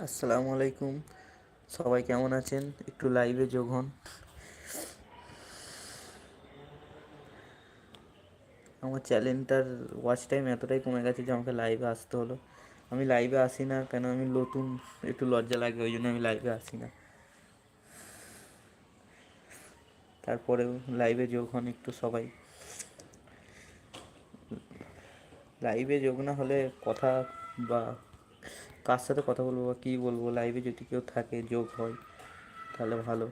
আসসালামু আলাইকুম। সবাই কেমন আছেন? একটু লাইভে যোগ হন। আমার চ্যানেলটার ওয়াচ টাইম এতটাই কমে গেছে যে আমাকে লাইভে আসতে হলো। আমি লাইভে আসি না কেন? আমি নতুন, একটু লজ্জা লাগে, ওই জন্য আমি লাইভে আসি না। তারপরেও লাইভে যোগ হন একটু সবাই। লাইভে যোগ না হলে কথা বা কার সাথে কথা বলব বা কী বলব? লাইভে যদি কেউ থাকে, যোগ হয়, তাহলে ভালো।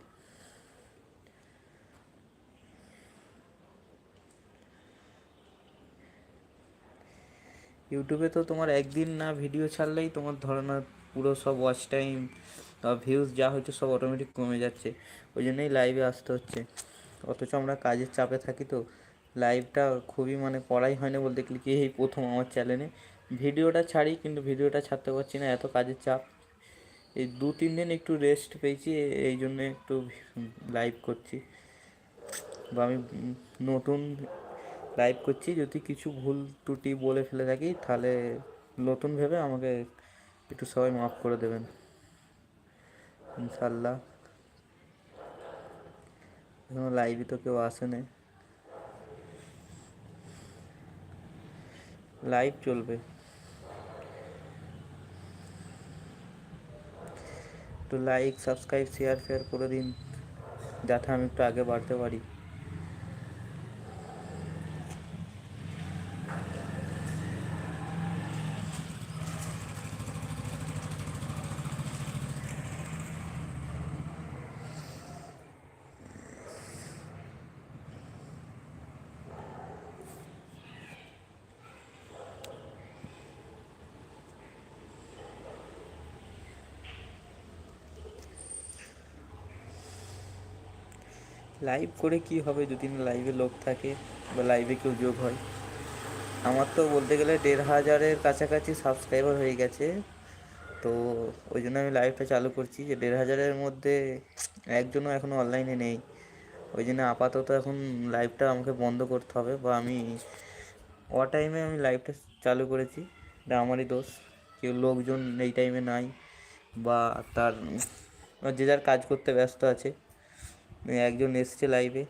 ইউটিউবে তো তোমার একদিন না ভিডিও ছাড়লেই তোমার ধরো না পুরো সব ওয়াচ টাইম বা ভিউজ যা হচ্ছে সব অটোমেটিক কমে যাচ্ছে। ওই জন্যই লাইভে আসতে হচ্ছে। অথচ আমরা কাজের চাপে থাকি তো। লাইভটা খুবই মানে করাই হয় না বলতে গেলে কি এই প্রথম আমার চ্যানেলে ভিডিওটা ছাড়ি, কিন্তু ভিডিওটা ছাড়তে পারছি না, এত কাজের চাপ। এই দু তিন দিন একটু রেস্ট পেয়েছি, এই জন্য একটু লাইভ করছি। বা আমি নতুন লাইভ করছি, যদি কিছু ভুল ত্রুটি বলে ফেলে থাকি, তাহলে নতুন ভেবে আমাকে একটু সবাই মাফ করে দেবেন। ইনশাল্লাহ এখনও লাইভে তো কেউ আসেনি লাইভ চলবে। একটু লাইক সাবস্ক্রাইব শেয়ার ফেয়ার করে দিন। যাতে আমি একটু আগে বাড়তে পারি। লাইভ করে কি হবে? যদি না লাইভে লোক থাকে বা লাইভে কেউ যোগ হয়। আমার তো বলতে গেলে দেড় হাজারের কাছাকাছি সাবস্ক্রাইবার হয়ে গেছে। তো ওই জন্য আমি লাইভটা চালু করছি। যে দেড় হাজারের মধ্যে একজনও এখনও অনলাইনে নেই। ওই জন্য আপাতত এখন লাইভটা আমাকে বন্ধ করতে হবে বা আমি ও টাইমে আমি লাইভটা চালু করেছি। এটা আমারই দোষ। কেউ লোকজন এই টাইমে নাই বা তার যে যার কাজ করতে ব্যস্ত আছে। একজন এসছে লাইভে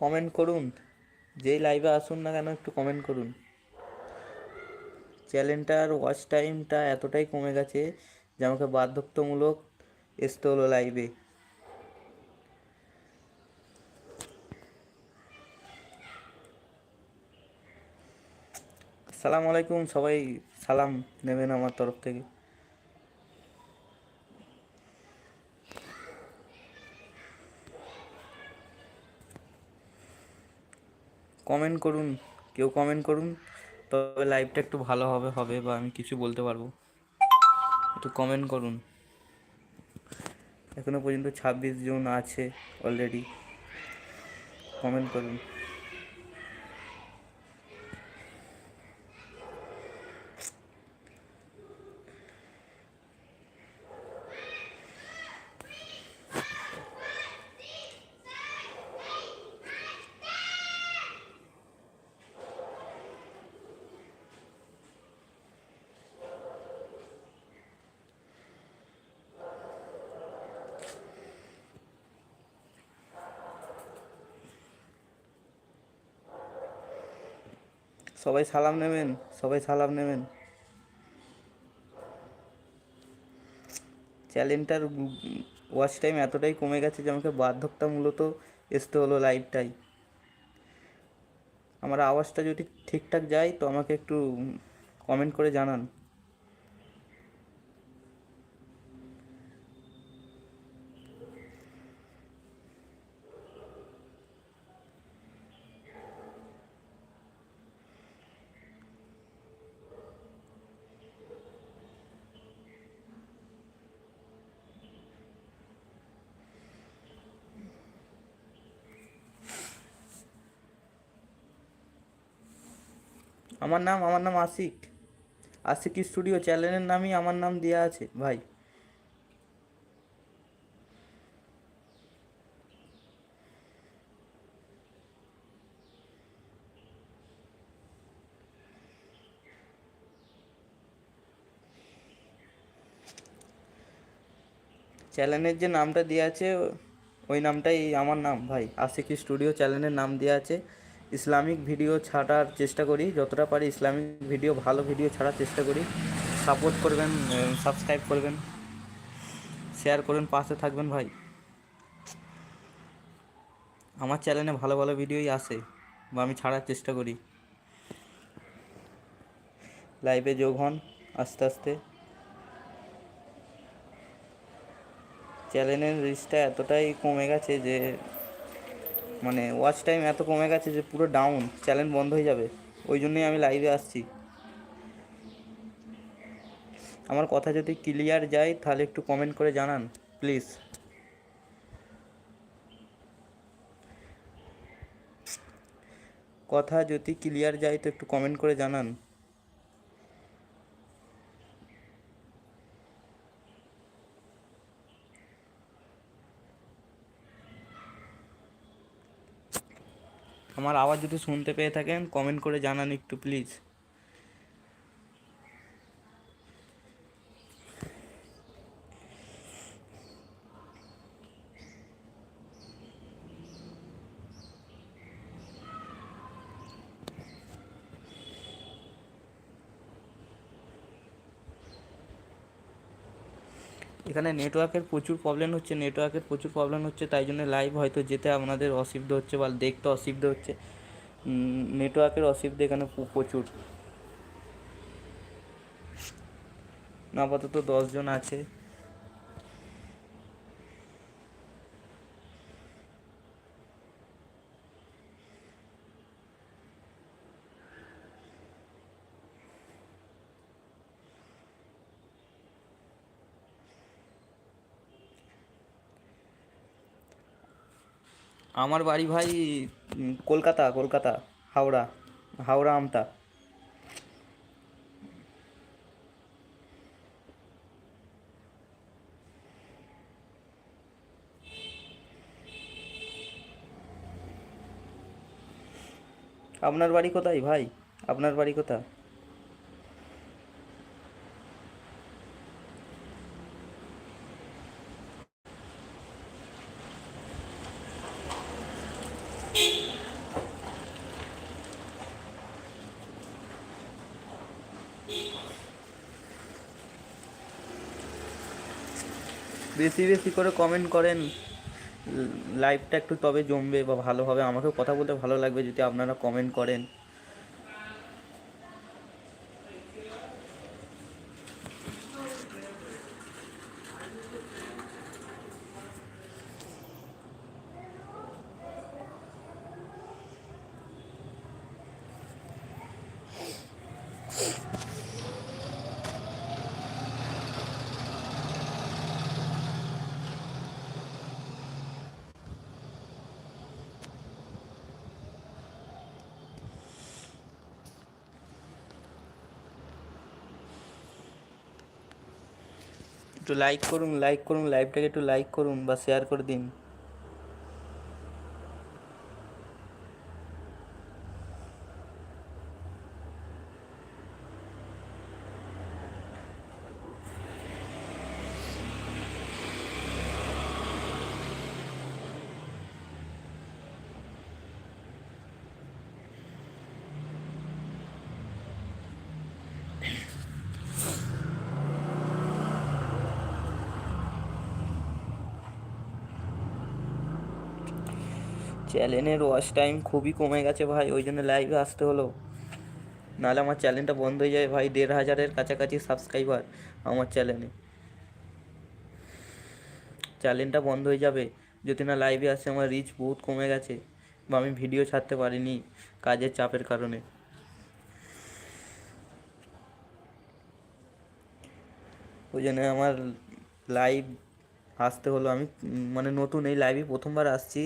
কমেন্ট করুন, যেই লাইভে আসুন না কেন একটু কমেন্ট করুন। চ্যানেলটার ওয়াচ টাইমটা এতটাই কমে গেছে যে আমাকে বাধ্যতামূলক আসতে হলো লাইভে সালাম আলাইকুম সবাই। সালাম নেবেন আমার তরফ থেকে। কমেন্ট করুন, কেউ কমেন্ট করুন, তবে লাইভটা একটু ভালো হবে হবে বা আমি কিছু বলতে পারব। একটু কমেন্ট করুন। এখনও পর্যন্ত ছাব্বিশ জন আছে অলরেডি কমেন্ট করুন। সবাই সালাম নেবেন, সবাই সালাম নেবেন। চ্যালেঞ্জটার ওয়াচ টাইম এতটাই কমে গেছে যে আমাকে বাধ্যতামূলত আসতে হলো লাইভটাই আমার আওয়াজটা যদি ঠিকঠাক যায়, তো আমাকে একটু কমেন্ট করে জানান। আমার নাম আমার নাম আশিক। আশিক স্টুডিও চ্যানেলের নামই আমার নাম দেওয়া আছে, ভাই। চ্যানেলের যে নামটা দেওয়া আছে, ওই নামটাই আমার নাম, ভাই। আশিকি স্টুডিও চ্যানেলের নাম দেওয়া আছে। ইসলামিক ভিডিও ছাড়ার চেষ্টা করি, যতটা পারি ইসলামিক ভিডিও, ভালো ভিডিও ছাড়ার চেষ্টা করি। সাপোর্ট করবেন সাবস্ক্রাইব করবেন শেয়ার করবেন পাশে থাকবেন ভাই। আমার চ্যানেলে ভালো ভালো ভিডিওই আসে, বা আমি ছাড়ার চেষ্টা করি। লাইভে যোগ হন, আস্তে আস্তে। চ্যানেলের রিচটা এতটাই কমে গেছে যে মানে ওয়াচ টাইম এত কমে গেছে যে পুরো ডাউন চ্যানেল বন্ধ হয়ে যাবে। ওই জন্যই আমি লাইভে আসছি। আমার কথা যদি ক্লিয়ার যায়, তাহলে একটু কমেন্ট করে জানান প্লিজ কথা যদি ক্লিয়ার যায়, তো একটু কমেন্ট করে জানান। আমার আওয়াজ যদি শুনতে পেয়ে থাকেন কমেন্ট করে জানান একটু প্লিজ এখানে নেটওয়ার্কের প্রচুর প্রবলেম হচ্ছে নেটওয়ার্কের প্রচুর প্রবলেম হচ্ছে, তাই জন্য লাইভ হয়তো যেতে আপনাদের অসুবিধা হচ্ছে বা দেখতে অসুবিধা হচ্ছে। নেটওয়ার্কের অসুবিধা এখানে প্রচুর। আপাতত দশজন আছে। আমার বাড়ি ভাই কলকাতা কলকাতা, হাওড়া হাওড়া আমতা। আপনার বাড়ি কোথায় ভাই? আপনার বাড়ি কোথায়? বেশি বেশি করে কমেন্ট করেন লাইভটা একটু তবে জমবে বা ভালোভাবে আমাকেও কথা বলতে ভালো লাগবে যদি আপনারা কমেন্ট করেন। একটু লাইক করুন লাইক করুন লাইভটাকে একটু লাইক করুন বা শেয়ার করে দিন। চ্যানেলের ওয়াচ টাইম খুবই কমে গেছে ভাই, ওই জন্য লাইভে আসতে হলো। নাহলে আমার চ্যানেলটা বন্ধ হয়ে যায় ভাই, দেড় হাজারের কাছাকাছি সাবস্ক্রাইবার আমার চ্যানেলে। চ্যানেলটা বন্ধ হয়ে যাবে, যদি না লাইভে আসে আমার রিচ বহুত কমে গেছে বা আমি ভিডিও ছাড়তে পারিনি কাজের চাপের কারণে। ওই জন্য আমার লাইভ আসতে হলো, আমি মানে নতুন এই লাইভে প্রথমবার আসছি।